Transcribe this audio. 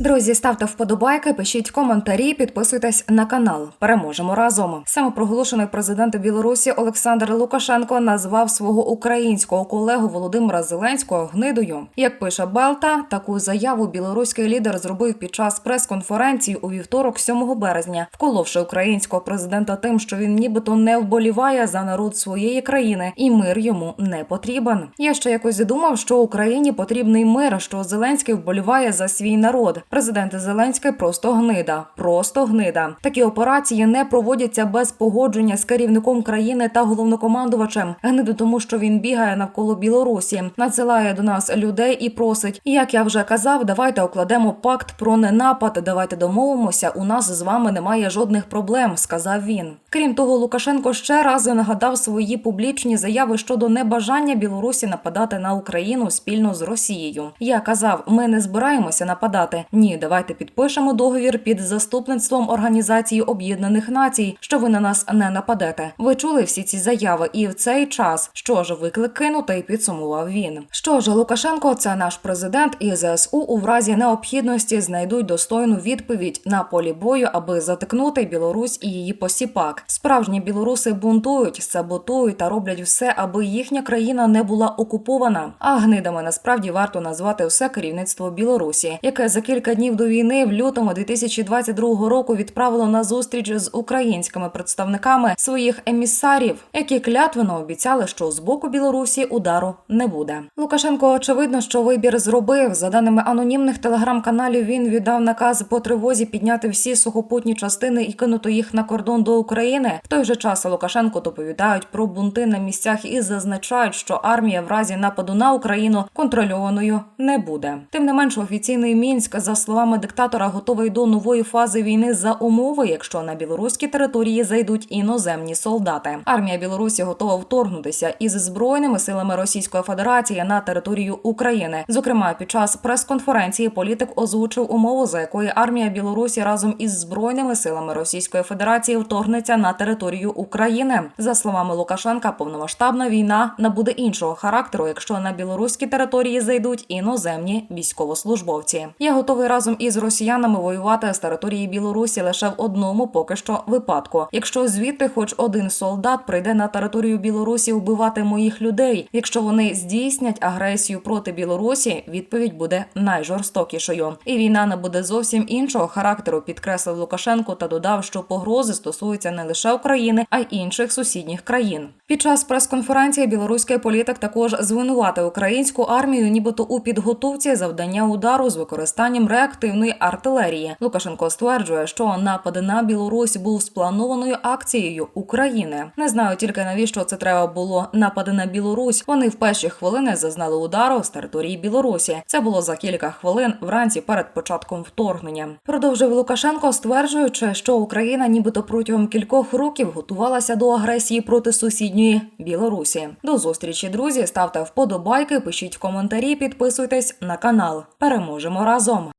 Друзі, ставте вподобайки, пишіть коментарі, підписуйтесь на канал. Переможемо разом. Самопроголошений президент Білорусі Олександр Лукашенко назвав свого українського колегу Володимира Зеленського гнидою. Як пише Белта, таку заяву білоруський лідер зробив під час прес-конференції у вівторок, 7 березня, вколовши українського президента тим, що він нібито не вболіває за народ своєї країни, і мир йому не потрібен. Я ще якось думав, що Україні потрібний мир, що Зеленський вболіває за свій народ. Президент Зеленський просто гнида, просто гнида. Такі операції не проводяться без погодження з керівником країни та головнокомандувачем. Гниду тому, що він бігає навколо Білорусі, надсилає до нас людей і просить. Як я вже казав, давайте окладемо пакт про ненапад. Давайте домовимося. У нас з вами немає жодних проблем, сказав він. Крім того, Лукашенко ще раз нагадав свої публічні заяви щодо небажання Білорусі нападати на Україну спільно з Росією. Я казав, ми не збираємося нападати. Ні, давайте підпишемо договір під заступництвом Організації Об'єднаних Націй, що ви на нас не нападете. Ви чули всі ці заяви, і в цей час що ж виклик кинутий, підсумував він. Що ж, Лукашенко, це наш президент, і ЗСУ у разі необхідності знайдуть достойну відповідь на полі бою, аби затикнути Білорусь і її посіпак. Справжні білоруси бунтують, саботують та роблять все, аби їхня країна не була окупована. А гнидами насправді варто назвати все керівництво Білорусі, яке за кілька днів до війни в лютому 2022 року відправило на зустріч з українськими представниками своїх емісарів, які клятвено обіцяли, що з боку Білорусі удару не буде. Лукашенко очевидно, що вибір зробив. За даними анонімних телеграм-каналів, він віддав наказ по тривозі підняти всі сухопутні частини і кинути їх на кордон до України. В той же час Лукашенко доповідають про бунти на місцях і зазначають, що армія в разі нападу на Україну контрольованою не буде. Тим не менш, офіційний мінськ, за словами диктатора, готовий до нової фази війни за умови, якщо на білоруські території зайдуть іноземні солдати. Армія Білорусі готова вторгнутися із збройними силами Російської Федерації на територію України. Зокрема, під час прес-конференції політик озвучив умову, за якої армія Білорусі разом із збройними силами Російської Федерації вторгнеться на територію України. За словами Лукашенка, повномасштабна війна набуде іншого характеру, якщо на білоруські території зайдуть іноземні військовослужбовці. Я готовий разом із росіянами воювати з території Білорусі лише в одному поки що випадку. Якщо звідти хоч один солдат прийде на територію Білорусі вбивати моїх людей, якщо вони здійснять агресію проти Білорусі, відповідь буде найжорстокішою. І війна набуде зовсім іншого характеру, підкреслив Лукашенко та додав, що погрози стосуються не лише України, а й інших сусідніх країн. Під час прес-конференції білоруський політик також звинуватив українську армію, нібито у підготовці завдання удару з використанням реактивної артилерії. Лукашенко стверджує, що напад на Білорусь був спланованою акцією України. Не знаю тільки навіщо це треба було напади на Білорусь. Вони в перші хвилини зазнали удару з території Білорусі. Це було за кілька хвилин вранці перед початком вторгнення. Продовжив Лукашенко, стверджуючи, що Україна, нібито протягом кількох років готувалася до агресії проти сусідньої Білорусі. До зустрічі, друзі. Ставте вподобайки, пишіть коментарі, підписуйтесь на канал. Переможемо разом.